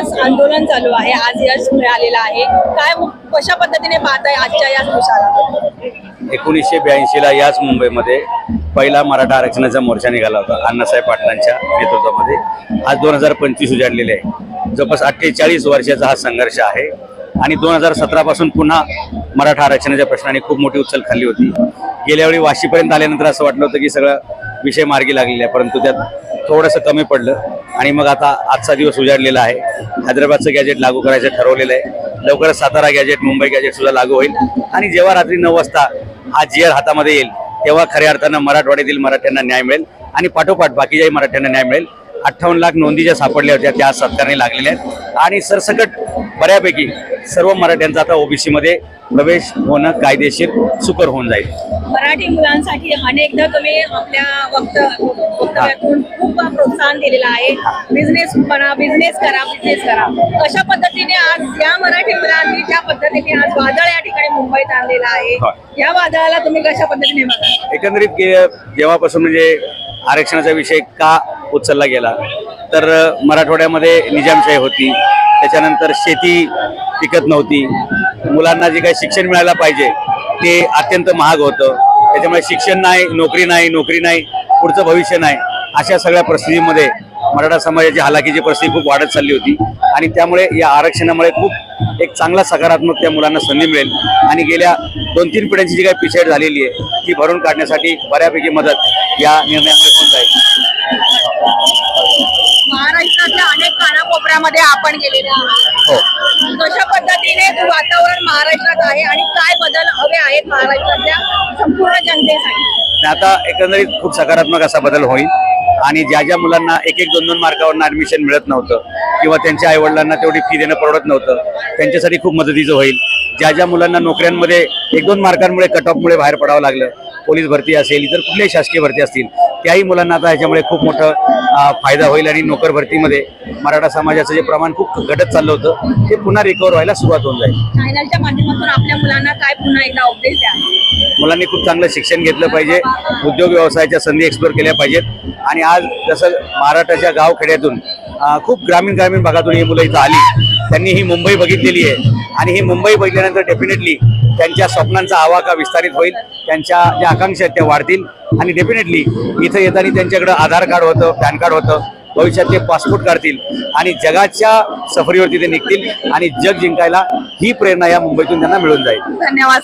आंदोलन चालू आहे. आज यश मिळालेलं आहे. काय कशा पद्धतीने पाहताय आजच्या या दिवसाला एकोणीसशे ब्याऐंशीला याच मुंबईमध्ये पहिला मराठा आरक्षणाचा मोर्चा निघाला होता अण्णासाहेब पाटलांच्या नेतृत्वामध्ये. आज दोन हजार पंचवीस उजाडलेले आहे. जवळपास अठ्ठेचाळीस वर्षाचा हा संघर्ष आहे. आणि दोन हजार सतरापासून पुन्हा मराठा आरक्षणाच्या प्रश्नाने खूप मोठी उचल खाल्ली होती. गेल्या वेळी वाशीपर्यंत आल्यानंतर असं वाटलं होतं की सगळं विषय मार्गी लागलेला आहे परंतु त्यात थोडंसं कमी पडलं. आणि मग आता आजचा दिवस उजाडलेला आहे. हैदराबादचं गॅजेट लागू करायचं ठरवलेलं आहे. लवकरच सातारा गॅजेट मुंबई गॅजेट सुद्धा लागू होईल. आणि जेव्हा रात्री नऊ वाजता हा जी आर हातामध्ये येईल तेव्हा खऱ्या अर्थानं मराठवाड्यातील मराठ्यांना न्याय मिळेल आणि पाठोपाठ बाकीच्याही मराठ्यांना न्याय मिळेल. अठ्ठावन्न लाख नोंदी ज्या सापडल्या होत्या त्या आज सरकारने लागलेल्या आहेत. आणि सरसकट बऱ्यापैकी सर्व मराठ्यांचा आता ओबीसी मध्ये प्रवेश होणं कायदेशीर सुकर होऊन जाईल. मराठी मुलांसाठी अनेकदा तुम्ही आपल्या वक्त वक्तव्यातून खूप प्रोत्साहन दिलेलं आहे. बिझनेस म्हणा बिझनेस करा बिझनेस करा. कशा पद्धतीने आज या मराठी मुलांनी ज्या पद्धतीने आज वादळ या ठिकाणी मुंबईत आणलेलं आहे. या वादळाला तुम्ही कशा पद्धतीने बघा? एकंदरीत जेव्हापासून म्हणजे आरक्षणाचा विषय का उचलला गेला तर मराठवाड्यामध्ये निजामशाही होती त्याच्यानंतर शेती पिकत नव्हती. मुलांना जे काही शिक्षण मिळायला पाहिजे ते अत्यंत महाग होतं. त्याच्यामुळे शिक्षण नाही नोकरी नाही नोकरी नाही पुढचं भविष्य नाही अशा सगळ्या परिस्थितीमध्ये मराठा समाजाची हालाकीची परिस्थिती खूप वाढत चालली होती. आणि त्यामुळे या आरक्षणामुळे खूप एक चांगला सकारात्मक त्या मुलांना संधी मिळेल. आणि गेल्या दोन तीन पिढ्यांची जी काही पिछेड झालेली आहे ती भरून काढण्यासाठी बऱ्यापैकी मदत या निर्णयामुळे होऊन जाईल महाराष्ट्राच्या अनेक कानाकोपऱ्यामध्ये आपण गेलेले आहात. हो. कशा पद्धतीने वातावरण महाराष्ट्रात आहे आणि काय बदल हवे आहेत महाराष्ट्रातल्या संपूर्ण जनतेसाठी? आता एकंदरीत खूप सकारात्मक असा बदल होईल. आणि ज्या ज्या मुलांना एक एक दोन दोन मार्कावरनं ऍडमिशन मिळत नव्हतं किंवा त्यांच्या आईवडिलांना तेवढी फी देणं परवडत नव्हतं त्यांच्यासाठी खूप मदतीचं होईल. ज्या ज्या मुलांना नोकऱ्यांमध्ये एक दोन मार्कांमुळे कट ऑफमुळे बाहेर पडावं लागलं पोलीस भरती असेल इतर कुठल्याही शासकीय भरती असतील त्याही मुलांना आता ह्याच्यामुळे खूप मोठं फायदा होईल आणि नोकर भरतीमध्ये मराठा समाजाचं जे प्रमाण खूप घटत चाललं होतं ते पुन्हा रिकवर व्हायला सुरुवात होऊन जाईल. चॅनलच्या माध्यमातून आपल्या मुलांना काय पुन्हा एकदा उपदेश द्या? मुलांनी खूप चांगलं शिक्षण घेतलं पाहिजे उद्योग व्यवसायाच्या संधी एक्सप्लोर केल्या पाहिजेत आणि आज जसं महाराष्ट्राच्या गावखेड्यातून खूप ग्रामीण ग्रामीण भागातून ही मुलं इथं आली त्यांनी ही मुंबई बघितलेली आहे. आणि ही मुंबई बघितल्यानंतर डेफिनेटली त्यांच्या स्वप्नांचा आवाका विस्तारित होईल त्यांच्या ज्या आकांक्षा आहेत त्या वाढतील. आणि डेफिनेटली इथं येताना त्यांच्याकडं आधार कार्ड होतं पॅन कार्ड होतं भविष्यात ते पासपोर्ट काढतील. आणि जगाच्या सफरीवरती ते निघतील आणि जग जिंकायला ही प्रेरणा या मुंबईतून त्यांना मिळून जाईल. धन्यवाद.